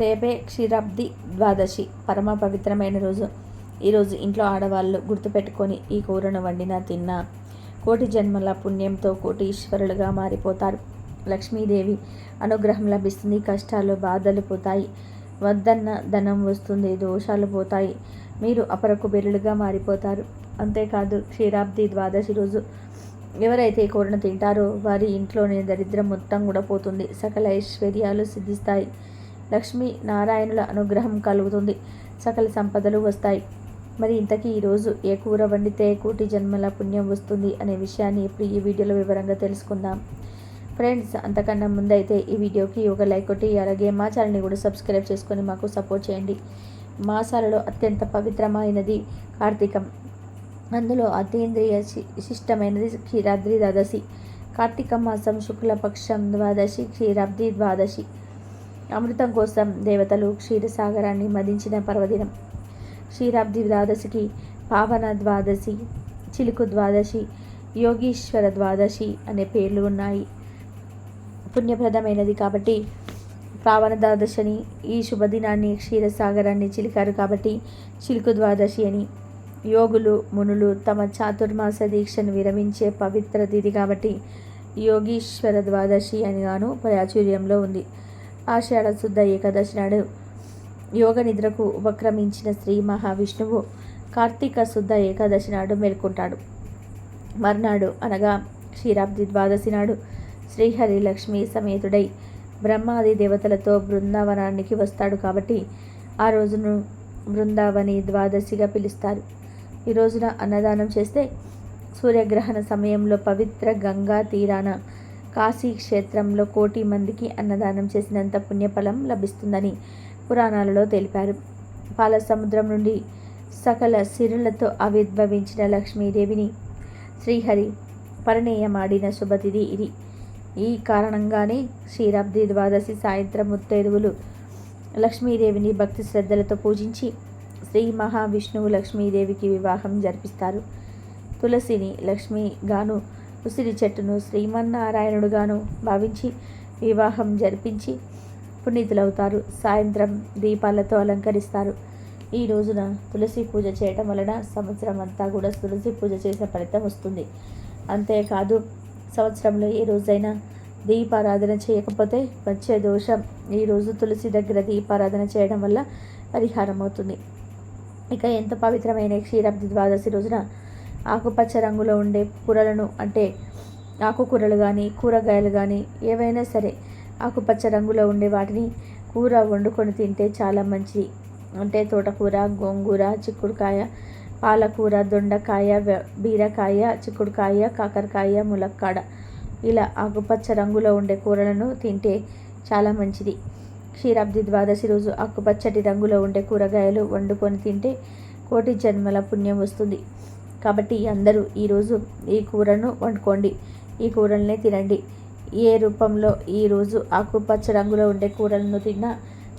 రేపే క్షీరాబ్ది ద్వాదశి పరమ పవిత్రమైన రోజు. ఈరోజు ఇంట్లో ఆడవాళ్ళు గుర్తుపెట్టుకొని ఈ కూరను వండినా తిన్నా కోటి జన్మల పుణ్యంతో కోటి ఈశ్వరులుగా మారిపోతారు. లక్ష్మీదేవి అనుగ్రహం లభిస్తుంది కష్టాలు బాధలు పోతాయి వద్దన్న ధనం వస్తుంది దోషాలు పోతాయి. మీరు అపరకు బెరులుగా మారిపోతారు. అంతేకాదు క్షీరాబ్ది ద్వాదశి రోజు ఎవరైతే ఈ కూరను తింటారో వారి ఇంట్లోనే దరిద్రం మొత్తం కూడా పోతుంది. సకల ఐశ్వర్యాలు సిద్ధిస్తాయి. లక్ష్మీ నారాయణుల అనుగ్రహం కలుగుతుంది. సకల సంపదలు వస్తాయి. మరి ఇంతకీ ఈరోజు ఏ కూర వండితే కోటి జన్మల పుణ్యం వస్తుంది అనే విషయాన్ని ఇప్పుడు ఈ వీడియోలో వివరంగా తెలుసుకుందాం. ఫ్రెండ్స్ అంతకన్నా ముందైతే ఈ వీడియోకి ఒక లైక్ కొట్టి అలాగే మా ఛానల్ని కూడా సబ్స్క్రైబ్ చేసుకొని మాకు సపోర్ట్ చేయండి. మాసాలలో అత్యంత పవిత్రమైనది కార్తీకం. అందులో అతీంద్రియ విశిష్టమైనది క్షీరాద్రి ద్వాదశి. కార్తీక మాసం శుక్లపక్షం ద్వాదశి క్షీరాబ్ది ద్వాదశి. అమృతం కోసం దేవతలు క్షీరసాగరాన్ని మదించిన పర్వదినం. క్షీరాబ్ది ద్వాదశికి పావన ద్వాదశి చిలుకు ద్వాదశి యోగీశ్వర ద్వాదశి అనే పేర్లు ఉన్నాయి. పుణ్యప్రదమైనది కాబట్టి పావన ద్వాదశిని ఈ శుభదినాన్ని క్షీరసాగరాన్ని చిలికారు కాబట్టి చిలుకు ద్వాదశి అని యోగులు మునులు తమ చాతుర్మాస దీక్షను విరమించే పవిత్ర తిథి కాబట్టి యోగీశ్వర ద్వాదశి అని గాను ప్రాచుర్యంలో ఉంది. ఆషాఢ శుద్ధ ఏకాదశి నాడు యోగ నిద్రకు ఉపక్రమించిన శ్రీ మహావిష్ణువు కార్తీక శుద్ధ ఏకాదశి నాడు మేల్కొంటాడు. మర్నాడు అనగా క్షీరాబ్ది ద్వాదశి నాడు శ్రీహరి లక్ష్మి సమేతుడై బ్రహ్మాది దేవతలతో బృందావనానికి వస్తాడు కాబట్టి ఆ రోజును బృందావని ద్వాదశిగా పిలుస్తారు. ఈ రోజున అన్నదానం చేస్తే సూర్యగ్రహణ సమయంలో పవిత్ర గంగా తీరాన కాశీ క్షేత్రంలో కోటి మందికి అన్నదానం చేసినంత పుణ్యఫలం లభిస్తుందని పురాణాలలో తెలిపారు. పాల సముద్రం నుండి సకల సిరులతో ఆవిర్భవించిన లక్ష్మీదేవిని శ్రీహరి పరిణయమాడిన శుభతిథి ఇది. ఈ కారణంగానే క్షీరాబ్ది ద్వాదశి సాయంత్రం ముత్తైదువులు లక్ష్మీదేవిని భక్తి శ్రద్ధలతో పూజించి శ్రీ మహావిష్ణువు లక్ష్మీదేవికి వివాహం జరిపిస్తారు. తులసిని లక్ష్మిగాను ఉసిరి చెట్టును శ్రీమన్నారాయణుడుగాను భావించి వివాహం జరిపించి పునీతులవుతారు. సాయంత్రం దీపాలతో అలంకరిస్తారు. ఈ రోజున తులసి పూజ చేయటం వలన సంవత్సరం అంతా కూడా తులసి పూజ చేసిన ఫలితం వస్తుంది. అంతేకాదు సంవత్సరంలో ఏ రోజైనా దీపారాధన చేయకపోతే వచ్చే దోషం ఈరోజు తులసి దగ్గర దీపారాధన చేయడం వల్ల పరిహారం అవుతుంది ఇక ఎంత పవిత్రమైన క్షీరాబ్ది ద్వాదశి రోజున ఆకుపచ్చ రంగులో ఉండే కూరలను అంటే ఆకుకూరలు కానీ కూరగాయలు కానీ ఏవైనా సరే ఆకుపచ్చ రంగులో ఉండే వాటిని కూర వండుకొని తింటే చాలా మంచిది. అంటే తోటకూర గోంగూర చిక్కుడుకాయ పాలకూర దొండకాయ బీరకాయ చిక్కుడుకాయ కాకరకాయ ములక్కాడ ఇలా ఆకుపచ్చ రంగులో ఉండే కూరలను తింటే చాలా మంచిది. క్షీరాబ్ది ద్వాదశి రోజు ఆకుపచ్చటి రంగులో ఉండే కూరగాయలు వండుకొని తింటే కోటి జన్మల పుణ్యం వస్తుంది. కాబట్టి అందరూ ఈరోజు ఈ కూరను వండుకోండి. ఈ కూరలనే తినండి. ఏ రూపంలో ఈరోజు ఆకుపచ్చ రంగులో ఉండే కూరలను తిన్నా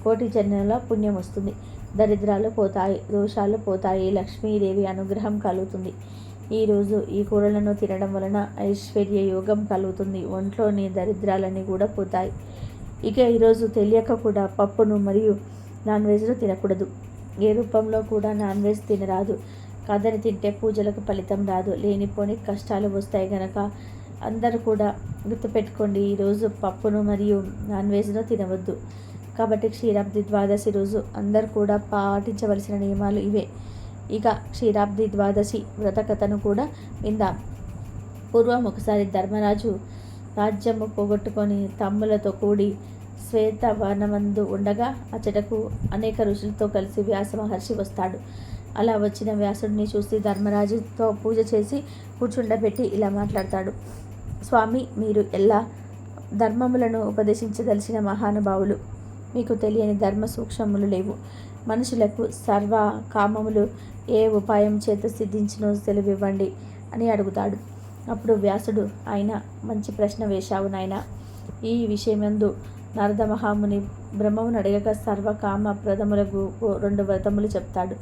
కోటి జన్మల పుణ్యం వస్తుంది. దరిద్రాలు పోతాయి దోషాలు పోతాయి లక్ష్మీదేవి అనుగ్రహం కలుగుతుంది. ఈరోజు ఈ కూరలను తినడం వలన ఐశ్వర్య యోగం కలుగుతుంది. ఒంట్లోని దరిద్రాలన్నీ కూడా పోతాయి. ఇక ఈరోజు తెలియక కూడా పప్పును మరియు నాన్ వెజ్ను తినకూడదు. ఏ రూపంలో కూడా నాన్ వెజ్ తినరాదు. కాదని తింటే పూజలకు ఫలితం రాదు. లేనిపోని కష్టాలు వస్తాయి గనక అందరూ కూడా గుర్తుపెట్టుకోండి ఈరోజు పప్పును మరియు నాన్ వెజ్ను తినవద్దు. కాబట్టి క్షీరాబ్ది ద్వాదశి రోజు అందరు కూడా పాటించవలసిన నియమాలు ఇవే. ఇక క్షీరాబ్ది ద్వాదశి వ్రతకథను కూడా విందాం. పూర్వం ఒకసారి ధర్మరాజు రాజ్యము పోగొట్టుకొని తమ్ములతో కూడి శ్వేత వర్ణమందు ఉండగా అచటకు అనేక ఋషులతో కలిసి వ్యాస మహర్షి వస్తాడు. అలా వచ్చిన వ్యాసుడిని చూసి ధర్మరాజుతో పూజ చేసి కూర్చుండబెట్టి ఇలా మాట్లాడతాడు. స్వామి మీరు ఎలా ధర్మములను ఉపదేశించదలిచిన మహానుభావులు? మీకు తెలియని ధర్మ సూక్ష్మములు లేవు. మనుషులకు సర్వ కామములు ఏ ఉపాయం చేత సిద్ధించినో తెలివివ్వండి అని అడుగుతాడు. అప్పుడు వ్యాసుడు ఆయన మంచి ప్రశ్న వేశావు నాయన. ఈ విషయమందు నారద మహాముని బ్రహ్మమును అడగక సర్వకామ ప్రథములకు రెండు వ్రతములు చెప్తాడు.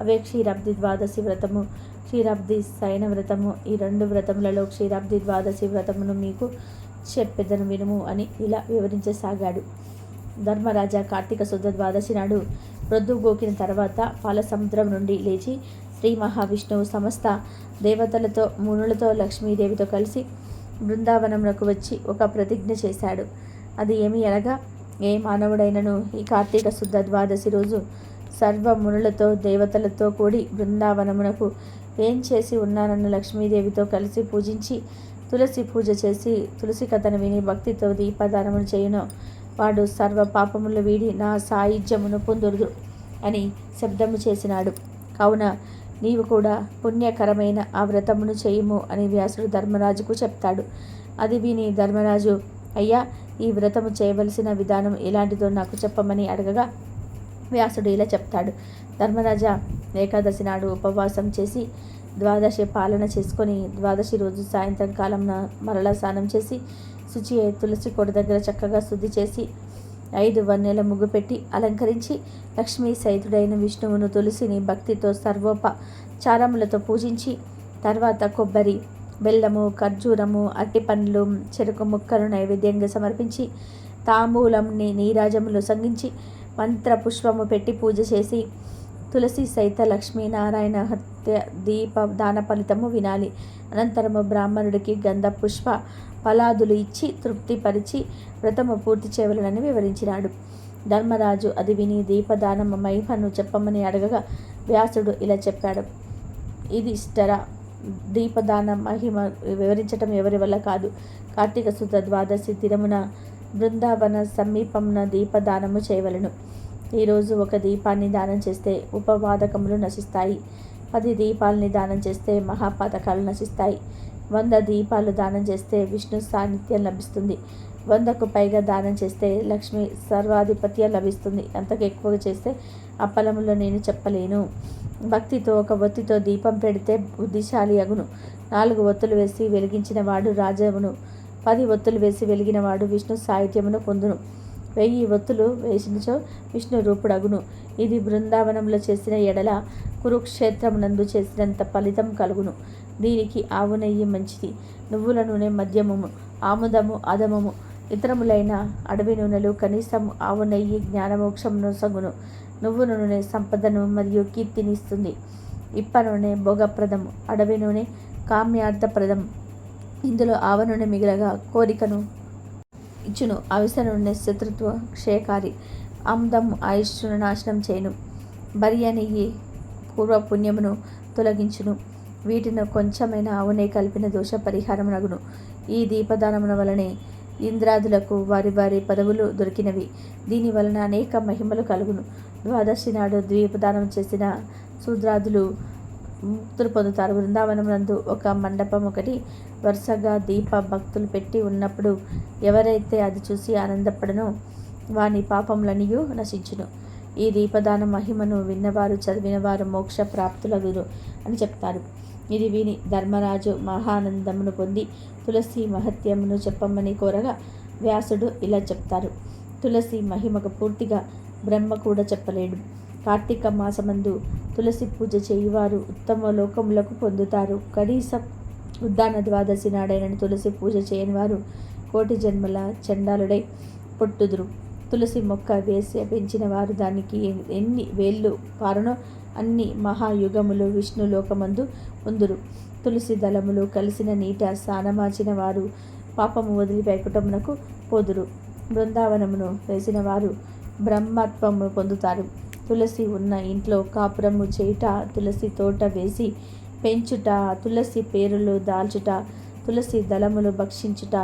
అవే క్షీరాబ్ది ద్వాదశి వ్రతము. క్షీరాబ్ది శయన వ్రతము. ఈ రెండు వ్రతములలో క్షీరాబ్ది ద్వాదశి వ్రతమును మీకు చెప్పెదను వినుము అని ఇలా వివరించసాగాడు. ధర్మరాజా కార్తీక శుద్ధ ద్వాదశి నాడు ప్రొద్దు గోకిన తర్వాత పాలసముద్రం నుండి లేచి శ్రీ మహావిష్ణువు సమస్త దేవతలతో మునులతో లక్ష్మీదేవితో కలిసి బృందావనమునకు వచ్చి ఒక ప్రతిజ్ఞ చేశాడు. అది ఏమి అనగా ఏ మానవుడైనను ఈ కార్తీక శుద్ధ ద్వాదశి రోజు సర్వ మునులతో దేవతలతో కూడి బృందావనమునకు ఏం చేసి ఉన్నానన్న లక్ష్మీదేవితో కలిసి పూజించి తులసి పూజ చేసి తులసి కథను విని భక్తితో దీపదానమును చేయును. వాడు సర్వ పాపములు వీడి నా సాయుధ్యమును పొందురుదు అని శబ్దము చేసినాడు. కావున నీవు కూడా పుణ్యకరమైన ఆ వ్రతమును చేయుము అని వ్యాసుడు ధర్మరాజుకు చెప్తాడు. అది విని ధర్మరాజు అయ్యా ఈ వ్రతము చేయవలసిన విధానం ఎలాంటిదో నాకు చెప్పమని అడగగా వ్యాసుడు ఇలా చెప్తాడు. ధర్మరాజా ఏకాదశి నాడు ఉపవాసం చేసి ద్వాదశి పాలన చేసుకొని ద్వాదశి రోజు సాయంత్రం కాలం మరలా స్నానం చేసి శుచి తులసి కొడ దగ్గర చక్కగా శుద్ధి చేసి ఐదు వన్నెల ముగ్గు పెట్టి అలంకరించి లక్ష్మీ సైతుడైన విష్ణువును తులసిని భక్తితో సర్వోపచారములతో పూజించి తర్వాత కొబ్బరి బెల్లము ఖర్జూరము అట్టి పండ్లు చెరుకు ముక్కలు నైవేద్యంగా సమర్పించి తాంబూలంని నీరాజములు సంగించి మంత్ర పుష్పము పెట్టి పూజ చేసి తులసి సైత లక్ష్మీనారాయణ హత్య దీప దాన ఫలితము వినాలి. అనంతరము బ్రాహ్మణుడికి గంధ పుష్ప ఫలాదులు ఇచ్చి తృప్తిపరిచి వ్రతము పూర్తి చేయవలనని వివరించినాడు. ధర్మరాజు అది విని దీపదానం మహిమను చెప్పమని అడగగా వ్యాసుడు ఇలా చెప్పాడు. ఇది ఇష్టర? దీపదాన మహిమ వివరించటం ఎవరి వల్ల కాదు. కార్తీక శుద్ధ ద్వాదశి దినమున బృందావన సమీపమున దీపదానము చేయవలను. ఈరోజు ఒక దీపాన్ని దానం చేస్తే ఉపవాదకములు నశిస్తాయి. పది దీపాలని దానం చేస్తే మహాపాతకాలు నశిస్తాయి. వంద దీపాలు దానం చేస్తే విష్ణు సాన్నిధ్యం లభిస్తుంది. వందకు పైగా దానం చేస్తే లక్ష్మి సర్వాధిపత్యం లభిస్తుంది. అంతకు ఎక్కువగా చేస్తే అప్పలములో నేను చెప్పలేను. భక్తితో ఒక ఒత్తితో దీపం పెడితే బుద్ధిశాలి అగును. నాలుగు ఒత్తులు వేసి వెలిగించిన వాడు రాజవును పది ఒత్తులు వేసి వెలిగినవాడు విష్ణు సాహిత్యమును పొందును. వెయ్యి ఒత్తులు వేసినచో విష్ణు రూపుడగును. ఇది బృందావనంలో చేసిన ఎడల కురుక్షేత్రమునందు చేసినంత ఫలితం కలుగును. దీనికి ఆవు నెయ్యి మంచిది. నువ్వుల నూనె మద్యమము ఆముదము అదమము ఇతరములైన అడవి నూనెలు కనీసం ఆవు నెయ్యి జ్ఞానమోక్షమును సగును. నువ్వు నూనె సంపదను మరియు కీర్తినిస్తుంది ఇప్ప నూనె భోగప్రదము. అడవి నూనె కామ్యార్థప్రదం ఇందులో ఆవ మిగిలగా మిగలగా కోరికను ఇచ్చును. అవిస శత్రుత్వ క్షయకారి అమ్దం ఆయుష్ను నాశనం చేయను. బరియ నెయ్యి పూర్వ పుణ్యమును తొలగించును. వీటిని కొంచెమైన ఆవునే కలిపిన దోష పరిహారం నగును. ఈ దీపదానమున వలనే ఇంద్రాదులకు వారి వారి పదవులు దొరికినవి. దీని వలన అనేక మహిమలు కలుగును. ద్వాదశి నాడు ద్వీపదానం చేసిన శూద్రాదులు ముక్తులు పొందుతారు. బృందావనమునందు ఒక మండపం ఒకటి వరుసగా దీప భక్తులు పెట్టి ఉన్నప్పుడు ఎవరైతే అది చూసి ఆనందపడనో వాని పాపములనియు నశించును. ఈ దీపదాన మహిమను విన్నవారు చదివినవారు మోక్ష ప్రాప్తులగురు అని చెప్తారు. ఇది విని ధర్మరాజు మహానందమును పొంది తులసి మహత్యమును చెప్పమని కోరగా వ్యాసుడు ఇలా చెప్తారు. తులసి మహిమకు పూర్తిగా బ్రహ్మ కూడా చెప్పలేడు. కార్తీక మాసమందు తులసి పూజ చేయువారు ఉత్తమ లోకములకు పొందుతారు. కనీసం ఉద్దాన ద్వాదశి నాడైన తులసి పూజ చేయని వారు కోటి జన్మల చండాలుడై పొట్టుదురు. తులసి మొక్క వేసి పెంచిన వారు దానికి ఎన్ని వేళ్ళు పారనో అన్ని మహాయుగములు విష్ణు లోకమందు ఉందురు. తులసి దళములు కలిసిన నీట స్నానమాచిన వారు పాపము వదిలి వైకుటమునకు పోదురు. బృందావనమును వేసిన వారు బ్రహ్మత్వము పొందుతారు. తులసి ఉన్న ఇంట్లో కాపురము చేయుట తులసి తోట వేసి పెంచుట తులసి పేరులు దాల్చుట తులసి దళములు భక్షించుట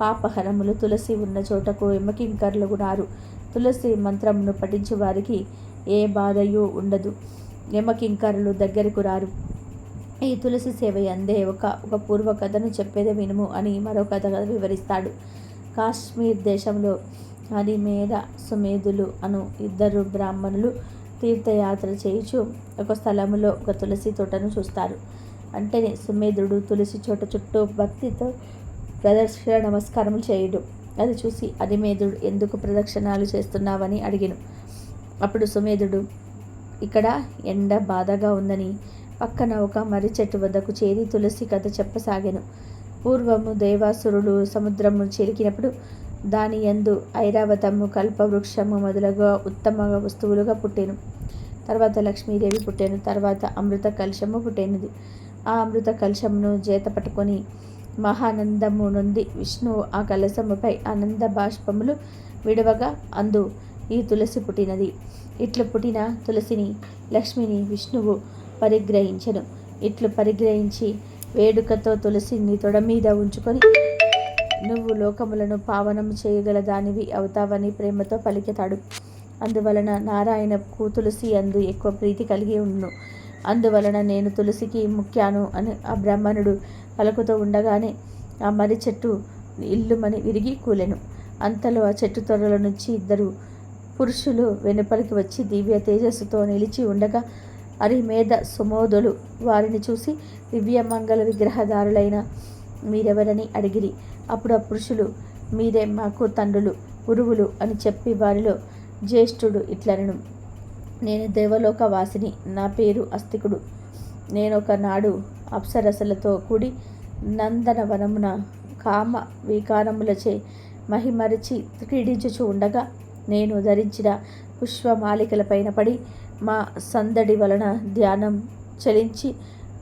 పాపహరములు తులసి ఉన్న చోటకు ఎమ్మకింకర్లు గుడారు తులసి మంత్రమును పఠించు వారికి ఏ బాధయు ఉండదు. యమకింకరులు దగ్గరకు రారు. ఈ తులసి సేవ అందే ఒక ఒక పూర్వ కథను చెప్పేదే వినుము అని మరో కథ వివరిస్తాడు. కాశ్మీర్ దేశంలో హరిమేధ సుమేధులు అను ఇద్దరు బ్రాహ్మణులు తీర్థయాత్ర చేయుచు ఒక స్థలములో ఒక తులసి తోటను చూస్తారు. అంటేనే సుమేధుడు తులసి చోట చుట్టూ భక్తితో ప్రదక్షిణ నమస్కారములు చేయుడు. అది చూసి అరిమేధుడు ఎందుకు ప్రదక్షిణాలు చేస్తున్నావని అడిగిను. అప్పుడు సుమేధుడు ఇక్కడ ఎండ బాధగా ఉందని పక్కన ఒక మర్రి చెట్టు వద్దకు చేరి తులసి కథ చెప్పసాగాను. పూర్వము దేవాసురుడు సముద్రము చెరికినప్పుడు దాని యందు ఐరావతము కల్పవృక్షము మొదలగు ఉత్తమ వస్తువులుగా పుట్టెను. తర్వాత లక్ష్మీదేవి పుట్టెను తర్వాత అమృత కలశము పుట్టెనది. ఆ అమృత కలశమును చేత పట్టుకొని మహానందము నుండి విష్ణువు ఆ కలశముపై ఆనంద బాష్పములు విడవగా అందు ఈ తులసి పుట్టినది. ఇట్లు పుట్టిన తులసిని లక్ష్మిని విష్ణువు పరిగ్రహించను. ఇట్లు పరిగ్రహించి వేడుకతో తులసిని తొడ మీద ఉంచుకొని నువ్వు లోకములను పావనం చేయగల దానివి అవుతావని ప్రేమతో పలికెతాడు. అందువలన నారాయణకు తులసి అందు ఎక్కువ ప్రీతి కలిగి ఉండును. అందువలన నేను తులసికి ముఖ్యాను అని ఆ బ్రాహ్మణుడు పలుకుతూ ఉండగానే ఆ మర్రి చెట్టు ఇల్లుమని విరిగి కూలెను. అంతలో ఆ చెట్టు త్వరల నుంచి ఇద్దరు పురుషులు వెనుపలికి వచ్చి దివ్య తేజస్సుతో నిలిచి ఉండగా అరిమేధ సుమోదులు వారిని చూసి దివ్య మంగళ విగ్రహదారులైన మీరెవరని అడిగిరి. అప్పుడు ఆ పురుషులు మీరే మాకు తండ్రులు గురువులు అని చెప్పి వారిలో జ్యేష్ఠుడు ఇట్లనను. నేను దేవలోక వాసిని నా పేరు అస్తికుడు. నేను ఒకనాడు అప్సరసలతో కూడి నందనవనమున కామ వికారములచే మహిమరిచి క్రీడించుచు ఉండగా నేను ధరించిన పుష్పమాలికలపైన పడి మా సందడి వలన ధ్యానం చలించి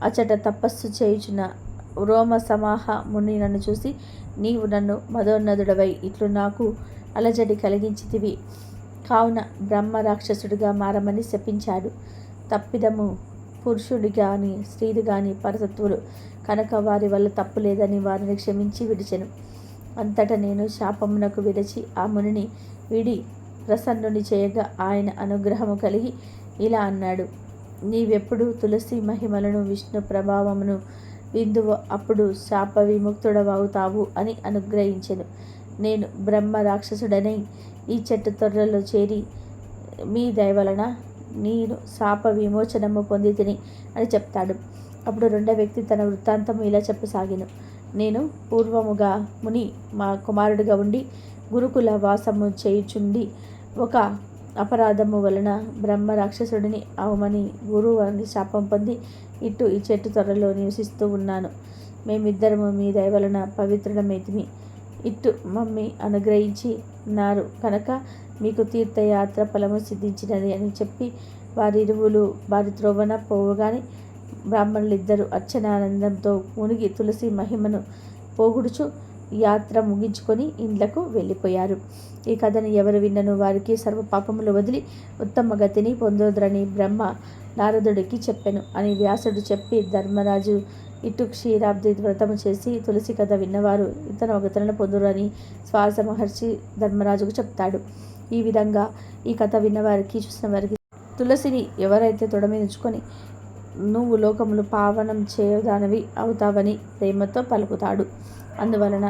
అచట తపస్సు చేయుచున్న రోమ సమాహ ముని నన్ను చూసి నీవు నన్ను మదోన్నదుడవై ఇట్లు నాకు అలజడి కలిగించితివి. కావున బ్రహ్మ రాక్షసుడిగా మారమని శపించాడు. తప్పిదము పురుషుడి కానీ స్త్రీలు కానీ పరతత్వులు కనుక వారి వల్ల తప్పు లేదని వారిని క్షమించి విడిచెను. అంతటా నేను శాపమునకు విరచి ఆ మునిని విడి ప్రసన్నుని చేయగా ఆయన అనుగ్రహము కలిగి ఇలా అన్నాడు. నీవెప్పుడు తులసి మహిమలను విష్ణు ప్రభావమును విందువు అప్పుడు శాప విముక్తుడవవుతావు అని అనుగ్రహించెను. నేను బ్రహ్మ రాక్షసుడనై ఈ చెట్టు తొర్రలో చేరి మీ దయవలన నేను శాప విమోచనము పొంది తిని అని చెప్తాడు. అప్పుడు రెండో వ్యక్తి తన వృత్తాంతము ఇలా చెప్పసాగిను. నేను పూర్వముగా ముని మా కుమారుడిగా ఉండి గురుకుల వాసము చేయుచుండి ఒక అపరాధము వలన బ్రహ్మ రాక్షసుడిని అవమని గురువు అని శాపం పొంది ఇటు ఈ చెట్టు త్వరలో నివసిస్తూ ఉన్నాను. మేమిద్దరము మీ దయవలన పవిత్రుడమైతిమి ఇటు మమ్మీ అనుగ్రహించి ఉన్నారు కనుక మీకు తీర్థయాత్ర ఫలము సిద్ధించినది అని చెప్పి వారి ఇరువులు వారి త్రోవన పోవగానే బ్రాహ్మణులిద్దరూ అర్చనానందంతో మునిగి తులసి మహిమను పోగుడుచు యాత్ర ముగించుకొని ఇండ్లకు వెళ్ళిపోయారు. ఈ కథను ఎవరు విన్నను వారికి సర్వ పాపములు వదిలి ఉత్తమ గతిని పొందొద్రని బ్రహ్మ నారదుడికి చెప్పెను అని వ్యాసుడు చెప్పి ధర్మరాజు ఇటు క్షీరాబ్ది వ్రతము చేసి తులసి కథ విన్నవారు ఇతను ఒకతలను పొందురని శ్వాస మహర్షి ధర్మరాజుకు చెప్తాడు. ఈ విధంగా ఈ కథ విన్నవారికి చూసిన వారికి తులసిని ఎవరైతే తొడమించుకొని నువ్వు లోకములు పావనం చేయదానవి అవుతావని ప్రేమతో పలుకుతాడు. అందువలన